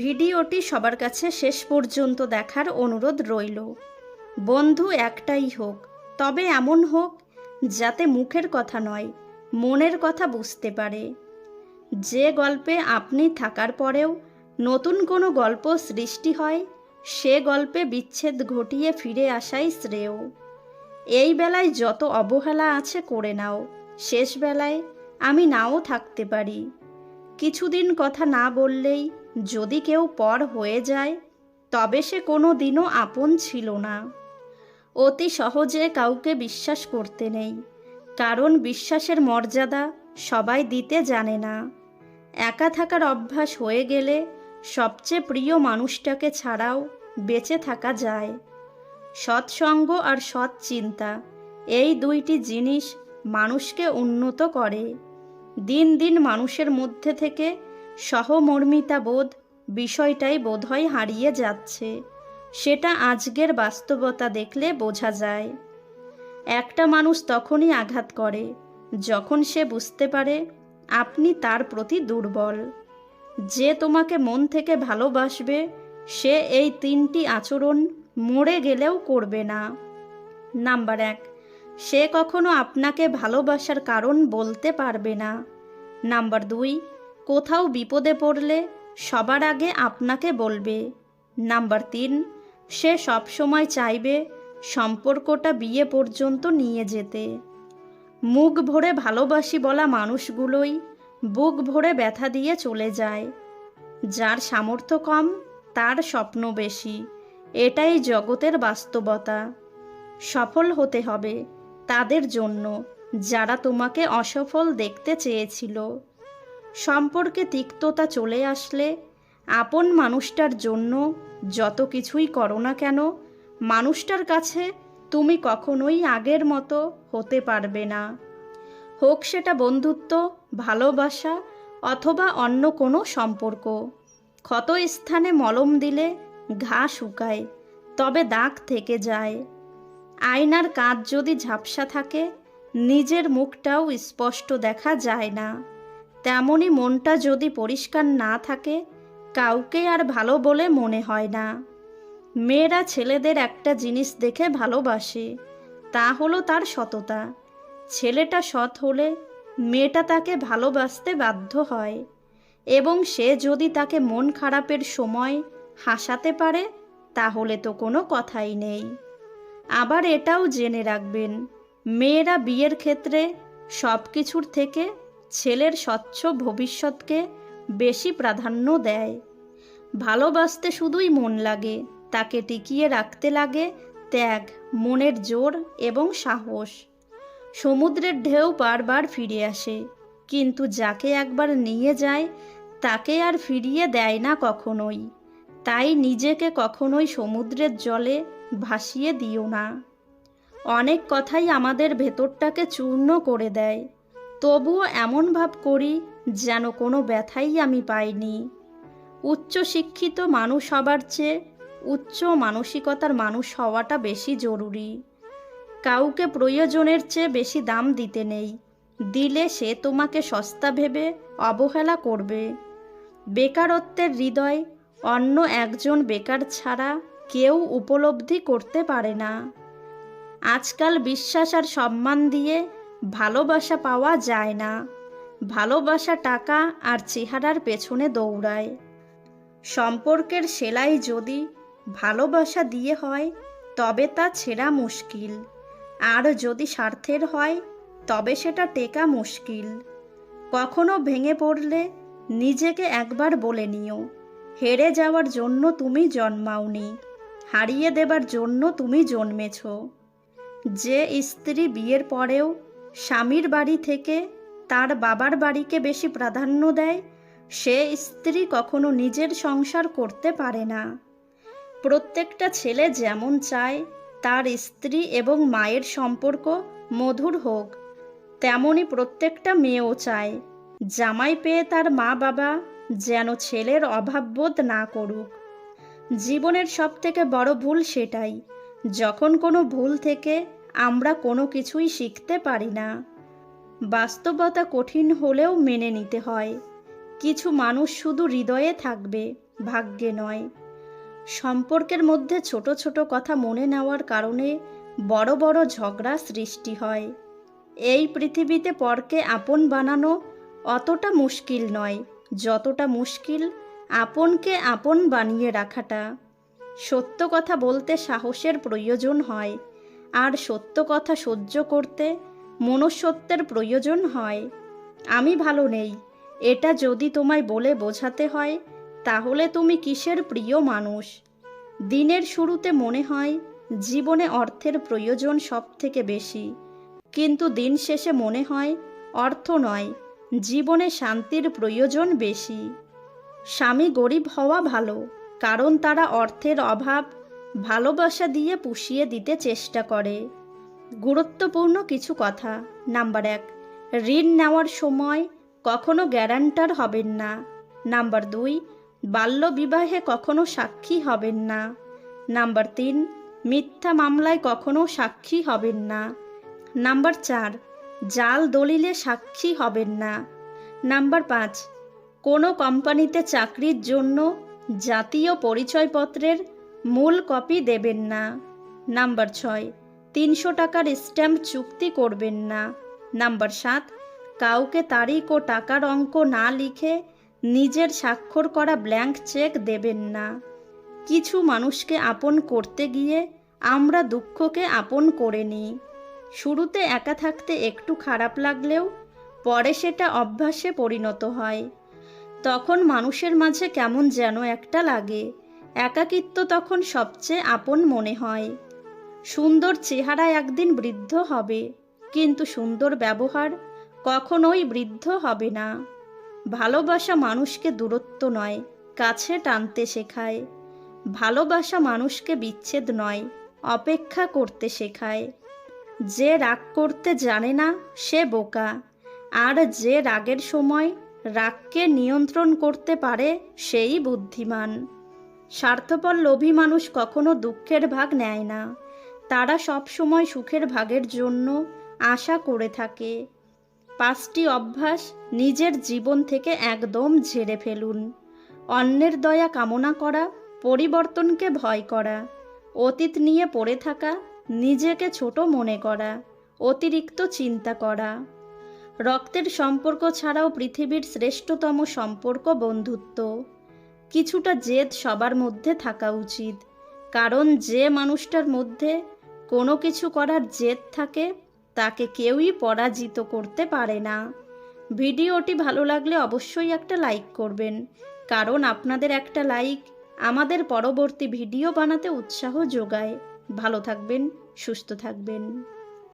ভিডিওটি সবার কাছে শেষ পর্যন্ত দেখার অনুরোধ রইল। বন্ধু একটাই হোক, তবে এমন হোক যাতে মুখের কথা নয়, মনের কথা বুঝতে পারে। যে গল্পে আপনি থাকার পরেও নতুন কোনো গল্প সৃষ্টি হয়, সে গল্পে বিচ্ছেদ ঘটিয়ে ফিরে আসাই শ্রেয়। এই বেলায় যত অবহেলা আছে করে নাও, শেষ বেলায় আমি নাও থাকতে পারি। কিছুদিন কথা না বললেই যদি কেউ পর হয়ে যায়, তবে সে কোনো দিনও আপন ছিল না। অতি সহজে কাউকে বিশ্বাস করতে নেই, কারণ বিশ্বাসের মর্যাদা সবাই দিতে জানে না। একা থাকার অভ্যাস হয়ে গেলে সবচেয়ে প্রিয় মানুষটাকে ছাড়াও বেঁচে থাকা যায়। সৎসঙ্গ আর সৎ চিন্তা, এই দুইটি জিনিস মানুষকে উন্নত করে। দিন দিন মানুষের মধ্যে থেকে সহমর্মিতা বোধ বিষয়টাই বোধহয় হারিয়ে যাচ্ছে। সেটা আজকের বাস্তবতা দেখলে বোঝা যায়। একটা মানুষ তখনই আঘাত করে, যখন সে বুঝতে পারে আপনি তার প্রতি দুর্বল। যে তোমাকে মন থেকে ভালোবাসবে, সে এই তিনটি আচরণ মরে গেলেও করবে না। নাম্বার এক, সে কখনো আপনাকে ভালোবাসার কারণ বলতে পারবে না। নাম্বার দুই কোথাও বিপদে পড়লে সবার আগে আপনাকে বলবে। নাম্বার তিন, সে সবসময় চাইবে সম্পর্কটা বিয়ে পর্যন্ত নিয়ে যেতে। মুখ ভরে ভালোবাসি বলা মানুষগুলোই বুক ভরে ব্যথা দিয়ে চলে যায়। যার সামর্থ্য কম, তার স্বপ্ন বেশি। এটাই জগতের বাস্তবতা। সফল হতে হবে তাদের জন্য, যারা তোমাকে অসফল দেখতে চেয়েছিল। সম্পর্কে তিক্ততা চলে আসলে, আপন মানুষটার জন্য যত কিছুই করো না কেন, মানুষটার কাছে তুমি কখনোই আগের মতো হতে পারবে না। হোক সেটা বন্ধুত্ব, ভালোবাসা অথবা অন্য কোনো সম্পর্ক। ক্ষত স্থানে মলম দিলে ঘা শুকায়, তবে দাগ থেকে যায়। আয়নার কাঁচ যদি ঝাপসা থাকে, নিজের মুখটাও স্পষ্ট দেখা যায় না। তেমনি মনটা যদি পরিষ্কার না থাকে, কাউকে আর ভালো বলে মনে হয় না। মেয়েরা ছেলেদের একটা জিনিস দেখে ভালোবাসে, তা হলো তার সততা। ছেলেটা সৎ হলে মেয়েটা তাকে ভালোবাসতে বাধ্য হয় এবং সে যদি তাকে মন খারাপের সময় হাসাতে পারে, তাহলে তো কোনো কথাই নেই। আবার এটাও জেনে রাখবেন, মেয়েরা বিয়ের ক্ষেত্রে সব কিছুর থেকে ছেলের স্বচ্ছ ভবিষ্যৎকে বেশি প্রাধান্য দেয়। ভালোবাসতে শুধুই মন লাগে, তাকে টিকিয়ে রাখতে লাগে ত্যাগ, মনের জোর এবং সাহস। সমুদ্রের ঢেউ বারবার ফিরে আসে, কিন্তু যাকে একবার নিয়ে যায়, তাকে আর ফিরিয়ে দেয় না কখনোই। তাই নিজেকে কখনোই সমুদ্রের জলে ভাসিয়ে দিও না। অনেক কথাই আমাদের ভেতরটাকে চূর্ণ করে দেয়। তবুও এমন ভাব করি যেন কোনো ব্যথাই আমি পাইনি। উচ্চ শিক্ষিত মানুষ হবার চেয়ে উচ্চ মানসিকতার মানুষ হওয়াটা বেশি জরুরি। কাউকে প্রয়োজনের চেয়ে বেশি দাম দিতে নেই। দিলে সে তোমাকে সস্তা ভেবে অবহেলা করবে। বেকারত্বের হৃদয় অন্য একজন বেকার ছাড়া কেউ উপলব্ধি করতে পারে না। আজকাল বিশ্বাস আর সম্মান দিয়ে ভালোবাসা পাওয়া যায় না। ভালোবাসা টাকা আর চেহারার পেছনে দৌড়ায়। সম্পর্কের সেলাই যদি ভালোবাসা দিয়ে হয়, তবে তা ছেঁড়া মুশকিল। আর যদি স্বার্থের হয়, তবে সেটা টেকা মুশকিল। কখনো ভেঙে পড়লে নিজেকে একবার বলে নিও, হেরে যাওয়ার জন্য তুমি জন্মাওনি, হারিয়ে দেবার জন্য তুমি জন্মেছ। যে স্ত্রী বিয়ের পরেও স্বামীর বাড়ি থেকে তার বাবার বাড়িকে বেশি প্রাধান্য দেয়, সে স্ত্রী কখনো নিজের সংসার করতে পারে না। প্রত্যেকটা ছেলে যেমন চায়, তার স্ত্রী এবং মায়ের সম্পর্ক মধুর হোক, তেমনি প্রত্যেকটা মেয়েও চায়। জামাই পেয়ে তার মা বাবা যেন ছেলের অভাববোধ না করুক। জীবনের সবথেকে বড় ভুল সেটাই, যখন কোনো ভুল থেকে আমরা কোনো কিছুই শিখতে পারি না। বাস্তবতা কঠিন হলেও মেনে নিতে হয়। কিছু মানুষ শুধু হৃদয়ে থাকবে, ভাগ্যে নয়। সম্পর্কের মধ্যে ছোট ছোট কথা মনে নেওয়ার কারণে বড় বড় ঝগড়া সৃষ্টি হয়। এই পৃথিবীতে পরকে আপন বানানো অতটা মুশকিল নয়, যতটা মুশকিল আপনকে আপন বানিয়ে রাখাটা। সত্য কথা বলতে সাহসের প্রয়োজন হয়। আর সত্য কথা সহ্য করতে মনুষ্যত্বের প্রয়োজন হয়। আমি ভালো নেই। এটা যদি তোমায় বলে বোঝাতে হয়, তাহলে তুমি কিসের প্রিয় মানুষ? দিনের শুরুতে মনে হয়, জীবনে অর্থের প্রয়োজন সব থেকে বেশি। কিন্তু দিন শেষে মনে হয়, অর্থ নয়, জীবনে শান্তির প্রয়োজন বেশি। স্বামী গরিব হওয়া ভালো, কারণ তারা অর্থের অভাব ভালোবাসা দিয়ে পুষিয়ে দিতে চেষ্টা করে। গুরুত্বপূর্ণ কিছু কথা। নাম্বার এক, ঋণ নেওয়ার সময় কখনো গ্যারান্টার হবেন না। নাম্বার দুই বাল্যবিবাহে কখনো সাক্ষী হবেন না। নাম্বার তিন, মিথ্যা মামলায় কখনো সাক্ষী হবেন না। নাম্বার চার, জাল দলিলে সাক্ষী হবেন না। নাম্বার পাঁচ, কোনো কোম্পানিতে চাকরির জন্য জাতীয় পরিচয়পত্রের মূল কপি দেবেন না। নাম্বার ছয়, তিনশো টাকার স্ট্যাম্প চুক্তি করবেন না। নাম্বার সাত, কাউকে তারিখ ও টাকার অঙ্ক না লিখে নিজের স্বাক্ষর করা ব্ল্যাঙ্ক চেক দেবেন না। কিছু মানুষকে আপন করতে গিয়ে আমরা দুঃখকে আপন করে নিই। শুরুতে একা থাকতে একটু খারাপ লাগলেও পরে সেটা অভ্যাসে পরিণত হয়। তখন মানুষের মাঝে কেমন যেন একটা লাগে। একাকিত্ব তখন সবচেয়ে আপন মনে হয়। সুন্দর চেহারা একদিন বৃদ্ধ হবে, কিন্তু সুন্দর ব্যবহার কখনোই বৃদ্ধ হবে না। ভালোবাসা মানুষকে দূরত্ব নয়, কাছে টানতে শেখায়। ভালোবাসা মানুষকে বিচ্ছেদ নয়, অপেক্ষা করতে শেখায়। যে রাগ করতে জানে না, সে বোকা। আর যে রাগের সময় রাগকে নিয়ন্ত্রণ করতে পারে, সেই বুদ্ধিমান। স্বার্থপর লোভী মানুষ কখনো দুঃখের ভাগ নেয় না। তারা সব সময় সুখের ভাগের জন্য আশা করে থাকে। পাঁচটি অভ্যাস নিজের জীবন থেকে একদম ঝেড়ে ফেলুন। অন্যের দয়া কামনা করা, পরিবর্তনকে ভয় করা, অতীত নিয়ে পড়ে থাকা, নিজেকে ছোট মনে করা, অতিরিক্ত চিন্তা করা। রক্তের সম্পর্ক ছাড়াও পৃথিবীর শ্রেষ্ঠতম সম্পর্ক বন্ধুত্ব। কিছুটা জেদ সবার মধ্যে থাকা উচিত। কারণ যে মানুষটার মধ্যে কোনো কিছু করার জেদ থাকে, তাকে কেউই পরাজিত করতে পারে না। ভিডিওটি ভালো লাগলে অবশ্যই একটা লাইক করবেন, কারণ আপনাদের একটা লাইক আমাদের পরবর্তী ভিডিও বানাতে উৎসাহ যোগায়। ভালো থাকবেন, সুস্থ থাকবেন।